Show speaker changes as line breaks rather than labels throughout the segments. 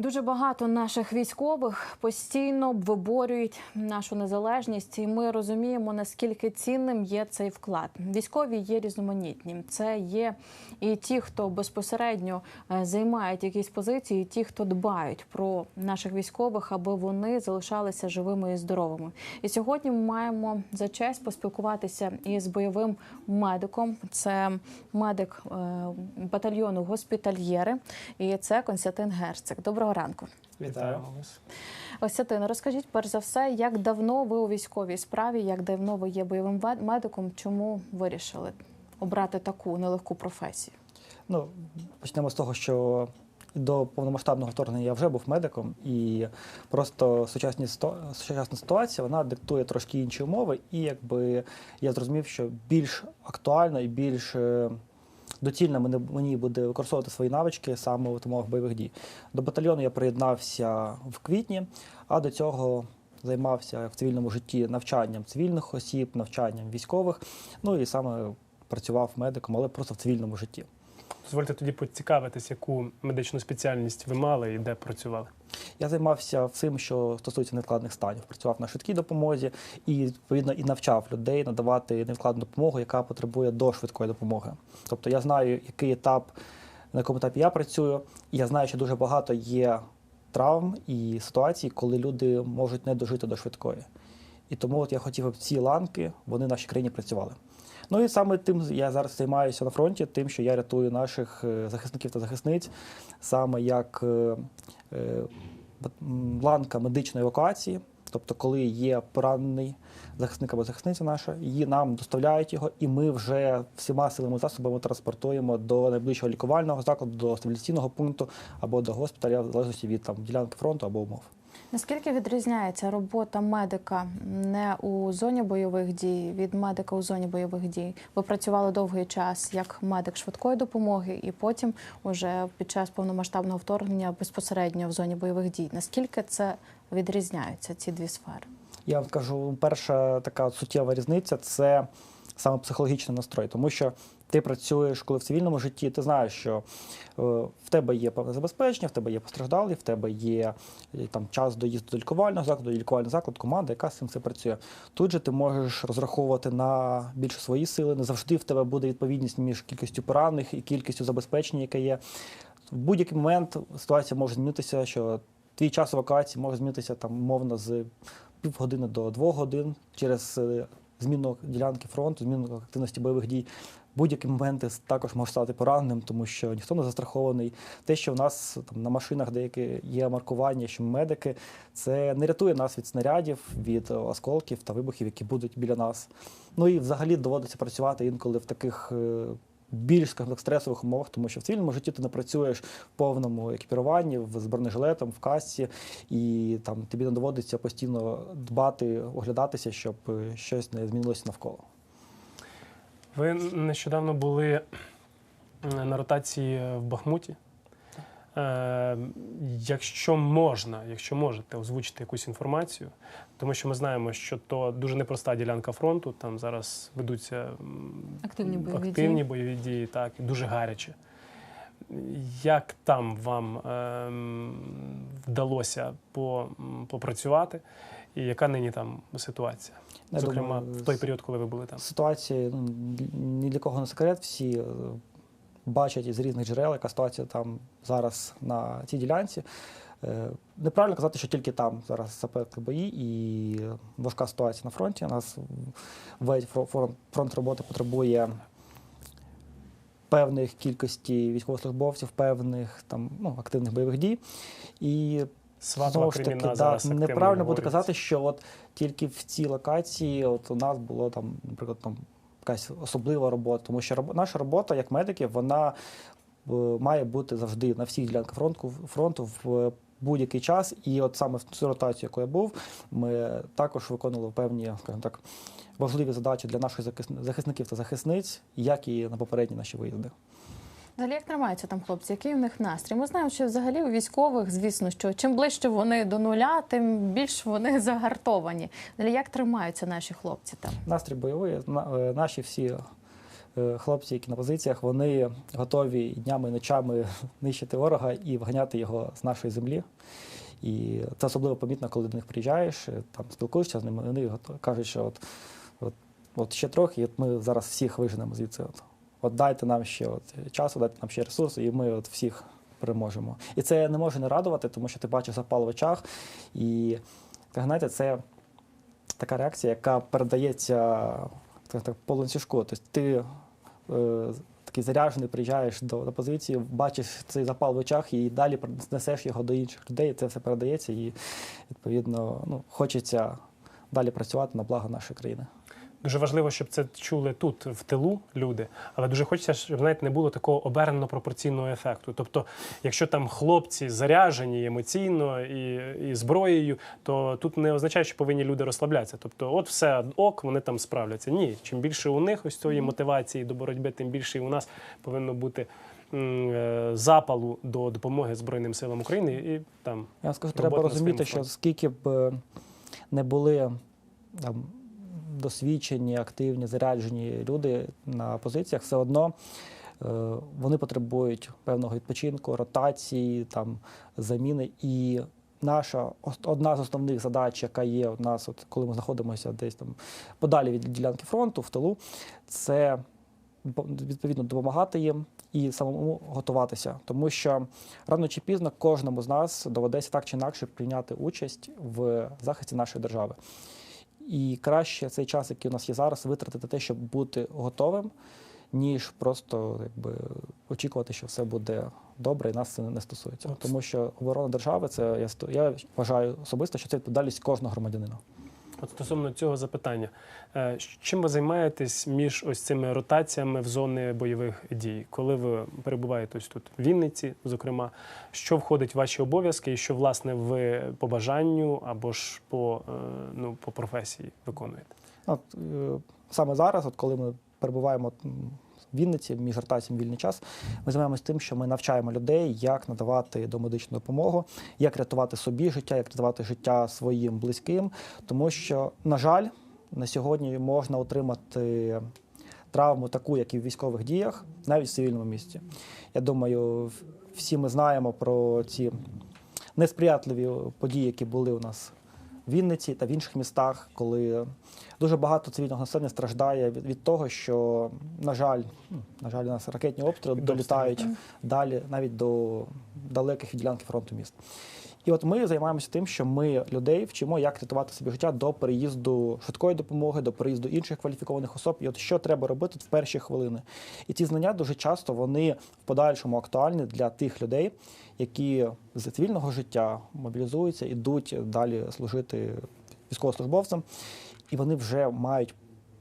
Дуже багато наших військових постійно виборюють нашу незалежність, і ми розуміємо, наскільки цінним є цей вклад. Військові є різноманітні. Це є і ті, хто безпосередньо е, займають якісь позиції, і ті, хто дбають про наших військових, аби вони залишалися живими і здоровими. І сьогодні ми маємо за честь поспілкуватися із бойовим медиком. Це медик е, батальйону госпітальєри, і це Константин Герцик. Доброго ранку.
Вітаємо вас.
Остятина, розкажіть перш за все, як давно ви у військовій справі, як давно ви є бойовим медиком? Чому вирішили обрати таку нелегку професію?
Ну, почнемо з того, що до повномасштабного вторгнення я вже був медиком, і просто сучасні сучасна ситуація вона диктує трошки інші умови, і якби я зрозумів, що більш актуально і більш е, доцільно мені буде використовувати свої навички саме в умовах бойових дій. До батальйону я приєднався в квітні, а до цього займався в цивільному житті навчанням цивільних осіб, навчанням військових. Ну і саме працював медиком, але просто в цивільному житті.
Дозвольте тоді поцікавитись, яку медичну спеціальність ви мали і де працювали.
Я займався всім, що стосується невідкладних станів. Працював на швидкій допомозі і відповідно і навчав людей надавати невідкладну допомогу, яка потребує до швидкої допомоги. Тобто я знаю, який етап, на якому етапі я працюю, і я знаю, що дуже багато є травм і ситуацій, коли люди можуть не дожити до швидкої. І тому от я хотів, щоб ці ланки вони в нашій країні працювали. Ну і саме тим я зараз займаюся на фронті, тим, що я рятую наших е, захисників та захисниць, саме як е, е, ланка медичної евакуації. Тобто, коли є поранений захисник або захисниця наша, її нам доставляють його, і ми вже всіма силами засобами транспортуємо до найближчого лікувального закладу, до стабіляційного пункту або до госпіталя, в залежності від там ділянки фронту або умов.
Наскільки відрізняється робота медика не у зоні бойових дій від медика у зоні бойових дій? Ви працювали довгий час як медик швидкої допомоги, і потім, уже під час повномасштабного вторгнення, безпосередньо в зоні бойових дій. Наскільки це відрізняються ці дві сфери?
Я вам скажу, перша така суттєва різниця це саме психологічний настрой, тому що ти працюєш, коли в цивільному житті, ти знаєш, що е, в тебе є певне забезпечення, в тебе є постраждалі, в тебе є е, там час доїзду до лікувального закладу, лікувальний заклад, команда, яка з цим все працює. Тут же ти можеш розраховувати на більше свої сили. Не завжди в тебе буде відповідність між кількістю поранених і кількістю забезпечення, яке є. В будь-який момент ситуація може змінитися, що твій час евакуації може змінитися там умовно з півгодини до двох годин через зміну ділянки фронту, зміну активності бойових дій. Будь-які моменти також може стати пораненим, тому що ніхто не застрахований. Те, що в нас там на машинах деякі є маркування, що медики, це не рятує нас від снарядів, від осколків та вибухів, які будуть біля нас. Ну і взагалі доводиться працювати інколи в таких е, більш скажімо стресових умовах, тому що в цивільному житті ти не працюєш в повному екіпіруванні, в- з бронежилетом, в касці, і там тобі не доводиться постійно дбати, оглядатися, щоб е, щось не змінилося навколо.
Ви нещодавно були е, на ротації в Бахмуті. Е, якщо можна, якщо можете озвучити якусь інформацію, тому що ми знаємо, що то дуже непроста ділянка фронту. Там зараз ведуться
Активні бойові
активні
дії.
бойові дії, так, і дуже гаряче. Як там вам ем, вдалося по, попрацювати, і яка нині там ситуація?
Я
Зокрема,
думаю,
в той період, коли ви були там.
Ситуація ну, ні для кого не секрет. Всі е, бачать із різних джерел, яка ситуація там зараз на цій ділянці. Е, Неправильно казати, що тільки там зараз запеклі бої і важка ситуація на фронті. У нас весь фронт, роботи потребує певних кількості військовослужбовців, певних там ну, активних бойових дій. І Знову ж таки, да, неправильно буде казати, що от тільки в цій локації от у нас було там, наприклад, там якась особлива робота, тому що наша робота як медиків, вона е, має бути завжди на всіх ділянках фронту, фронту в будь-який час. І от саме в цю ротацію, яку я був, ми також виконували певні, скажімо так, важливі задачі для наших захис- захисників та захисниць, як і на попередні наші виїзди.
Взагалі, як тримаються там хлопці? Який у них настрій? Ми знаємо, що взагалі у військових, звісно, що чим ближче вони до нуля, тим більш вони загартовані. Взагалі, як тримаються наші хлопці там?
Настрій бойовий, е, наші всі е, хлопці, які на позиціях, вони готові днями і ночами нищити ворога і вганяти його з нашої землі. І це особливо помітно, коли до них приїжджаєш, е, там спілкуєшся з ними, вони кажуть, що от, от, от ще трохи, і от ми зараз всіх виженемо звідси. От дайте нам ще от часу, дайте нам ще ресурси, і ми от всіх переможемо. І це не може не радувати, тому що ти бачиш запал в очах. І так, знаєте, це така реакція, яка передається так, так, по ланцюжку. Тобто ти е, такий заряджений, приїжджаєш до, до позиції, бачиш цей запал в очах і далі несеш його до інших людей. Це все передається, і відповідно ну, хочеться далі працювати на благо нашої країни.
Дуже важливо, щоб це чули тут, в тилу, люди, але дуже хочеться, щоб знаєте, не було такого обернено пропорційного ефекту. Тобто, якщо там хлопці заряжені емоційно і, і зброєю, то тут не означає, що повинні люди розслаблятися. Тобто, от все ок, вони там справляться. Ні, чим більше у них ось цієї мотивації до боротьби, тим більше і у нас повинно бути е, запалу до допомоги Збройним силам України і там
Я скажу, треба розуміти, що скільки б е, не були там, досвідчені, активні, заряджені люди на позиціях, все одно е, вони потребують певного відпочинку, ротації, там, заміни. І наша одна з основних задач, яка є у нас, от, коли ми знаходимося десь там подалі від ділянки фронту, в тилу, це відповідно допомагати їм і самому готуватися, тому що рано чи пізно кожному з нас доведеться так чи інакше прийняти участь в захисті нашої держави. І краще цей час, який у нас є зараз, витратити те, щоб бути готовим, ніж просто якби, очікувати, що все буде добре, і нас це не стосується. Тому що оборона держави це я я вважаю особисто, що це відповідальність кожного громадянина.
От стосовно цього запитання, е, чим ви займаєтесь між ось цими ротаціями в зони бойових дій? Коли ви перебуваєте ось тут в Вінниці, зокрема, що входить в ваші обов'язки, і що власне ви по бажанню або ж по, е, ну, по професії виконуєте?
От, е, саме зараз, от коли ми перебуваємо Вінниці, між ротаціями вільний час, ми займаємося тим, що ми навчаємо людей, як надавати домедичну допомогу, як рятувати собі життя, як рятувати життя своїм близьким. Тому що, на жаль, на сьогодні можна отримати травму, таку, як і в військових діях, навіть в цивільному місці. Я думаю, всі ми знаємо про ці несприятливі події, які були у нас Вінниці та в інших містах, коли дуже багато цивільного населення страждає від, від того, що, на жаль, ну, на жаль, у нас ракетні обстріли долітають далі, навіть до далеких від ділянки фронту міст. І от ми займаємося тим, що ми людей вчимо, як рятувати собі життя до переїзду швидкої допомоги, до переїзду інших кваліфікованих особ. І от що треба робити в перші хвилини. І ці знання дуже часто вони в подальшому актуальні для тих людей, які з цивільного життя мобілізуються, ідуть далі служити військовослужбовцям, і вони вже мають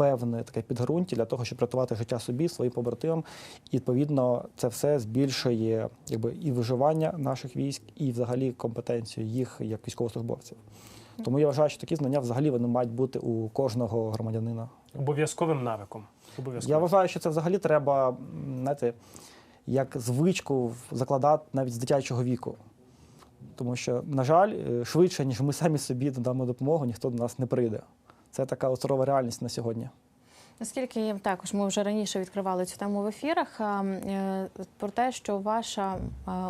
певне таке підґрунтя для того, щоб рятувати життя собі, своїм побратимам. І відповідно це все збільшує якби і виживання наших військ, і взагалі компетенцію їх як військовослужбовців. Тому я вважаю, що такі знання взагалі вони мають бути у кожного громадянина.
Обов'язковим навиком. Обов'язково.
Я вважаю, що це взагалі треба, знаєте, як звичку закладати навіть з дитячого віку. Тому що, на жаль, е, швидше, ніж ми самі собі додамо допомогу, ніхто до нас не прийде. Це така от сурова реальність на сьогодні.
Наскільки також ми вже раніше відкривали цю тему в ефірах е, про те, що ваша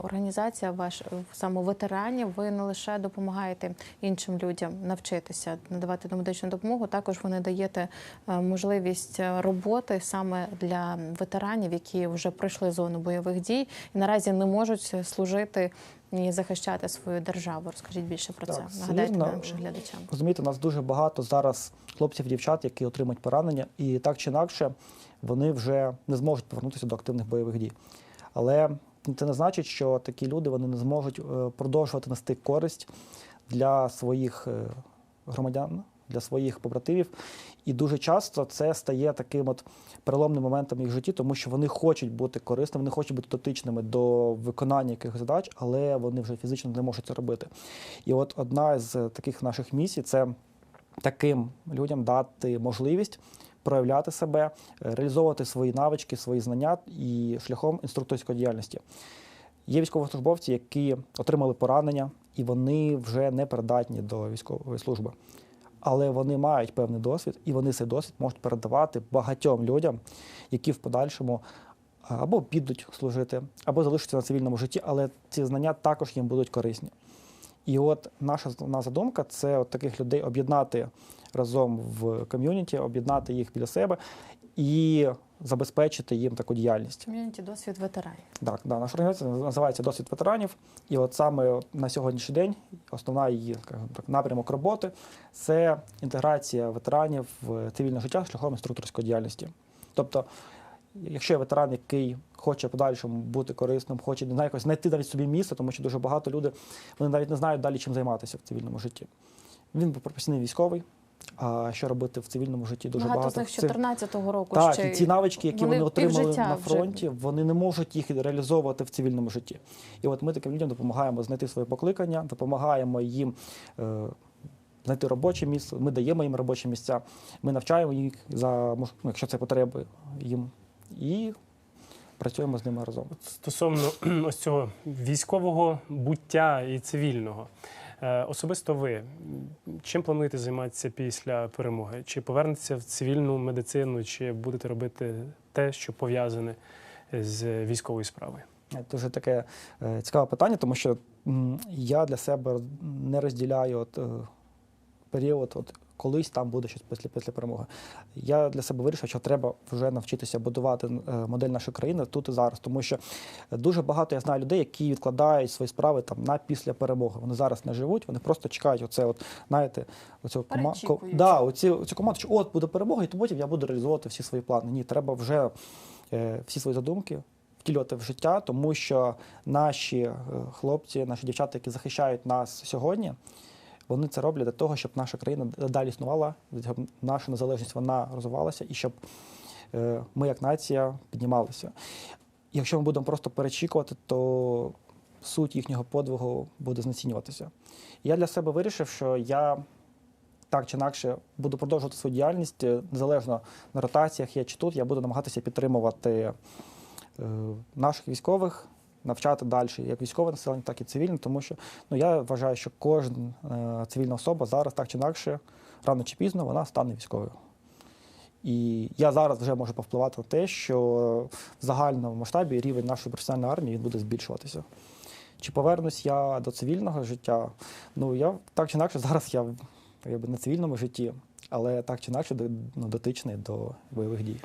організація, ваш саме ветеранів, ви не лише допомагаєте іншим людям навчитися надавати домедичну допомогу, також ви не даєте е, можливість е, роботи саме для ветеранів, які вже пройшли зону бойових дій і наразі не можуть служити і захищати свою державу. Розкажіть більше про
Так,
це. Нагадайте нашим глядачам.
Розумієте, у нас дуже багато зараз хлопців дівчат, які отримують поранення, і так чи інакше вони вже не зможуть повернутися до активних бойових дій. Але це не значить, що такі люди вони не зможуть е, продовжувати нести користь для своїх е, громадян, для своїх побратимів. І дуже часто це стає таким от переломним моментом їх житті, тому що вони хочуть бути корисними, вони хочуть бути дотичними до виконання якихось задач, але вони вже фізично не можуть це робити. І от одна з таких наших місій це таким людям дати можливість проявляти себе, реалізовувати свої навички, свої знання і шляхом інструкторської діяльності. Є військовослужбовці, які отримали поранення, і вони вже не придатні до військової служби. Але вони мають певний досвід, і вони цей досвід можуть передавати багатьом людям, які в подальшому або підуть служити, або залишаться на цивільному житті, але ці знання також їм будуть корисні. І от наша основна задумка це от таких людей об'єднати разом в ком'юніті, об'єднати їх біля себе і забезпечити їм таку діяльність.
Ком'юніті досвід ветеранів.
Так, да, наша організація називається Досвід ветеранів. І от саме на сьогоднішній день основна її так, напрямок роботи це інтеграція ветеранів в цивільне життя шляхом інструкторської діяльності. Тобто, якщо є ветеран, який хоче подальшому бути корисним, хоче не якось знайти навіть собі місце, тому що дуже багато людей вони навіть не знають далі, чим займатися в цивільному житті. Він був професійний військовий. А що робити в цивільному житті? Дуже
Багато,
багато
з них з 14-го року
так,
ще
і ці навички, які
вони
вони, отримали на
вже.
фронті, вони не можуть їх реалізовувати в цивільному житті. І от ми таким людям допомагаємо знайти своє покликання, допомагаємо їм е, знайти робоче місце. Ми даємо їм робочі місця, ми навчаємо їх за ну, якщо це потреби їм, і працюємо з ними разом.
Стосовно ось цього військового буття і цивільного. Е, Особисто ви чим плануєте займатися після перемоги? Чи повернетеся в цивільну медицину, чи будете робити те, що пов'язане з військовою справою?
Е, Дуже таке е, цікаве питання, тому що я для себе не розділяю от, період, от, колись там буде щось після, після перемоги. Я для себе вирішив, що треба вже навчитися будувати е, модель нашої країни тут і зараз, тому що дуже багато я знаю людей, які відкладають свої справи там на після перемоги. Вони зараз не живуть, вони просто чекають оце, от, знаєте, оцю кома... ко- да, оці, оцю команду, що от буде перемога, і то потім я буду реалізовувати всі свої плани. Ні, треба вже е, всі свої задумки втілювати в життя, тому що наші е, хлопці, наші дівчата, які захищають нас сьогодні, вони це роблять для того, щоб наша країна далі існувала, щоб наша незалежність вона розвивалася і щоб е, ми, як нація, піднімалися. Якщо ми будемо просто перечікувати, то суть їхнього подвигу буде знецінюватися. Я для себе вирішив, що я так чи інакше буду продовжувати свою діяльність е, незалежно на ротаціях я чи тут, я буду намагатися підтримувати е, наших військових, навчати далі як військове населення, так і цивільне, тому що ну, я вважаю, що кожна е, цивільна особа зараз так чи інакше, рано чи пізно, вона стане військовою. І я зараз вже можу повпливати на те, що в загальному масштабі рівень нашої професіональної армії він буде збільшуватися. Чи повернусь я до цивільного життя? Ну, я так чи інакше зараз я якби, на цивільному житті, але так чи інакше ну, дотичний до бойових дій.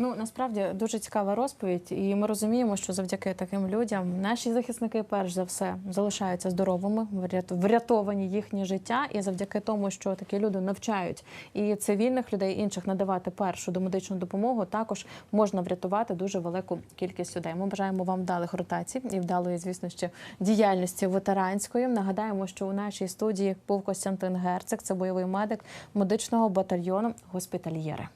Ну насправді дуже цікава розповідь, і ми розуміємо, що завдяки таким людям наші захисники, перш за все, залишаються здоровими, врят- врятовані їхнє життя. І завдяки тому, що такі люди навчають і цивільних людей інших надавати першу домедичну допомогу, також можна врятувати дуже велику кількість людей. Ми бажаємо вам вдалих ротацій і вдалої, звісно, ще діяльності ветеранської. Нагадаємо, що у нашій студії був Костянтин Герцик, це бойовий медик медичного батальйону госпітальєри.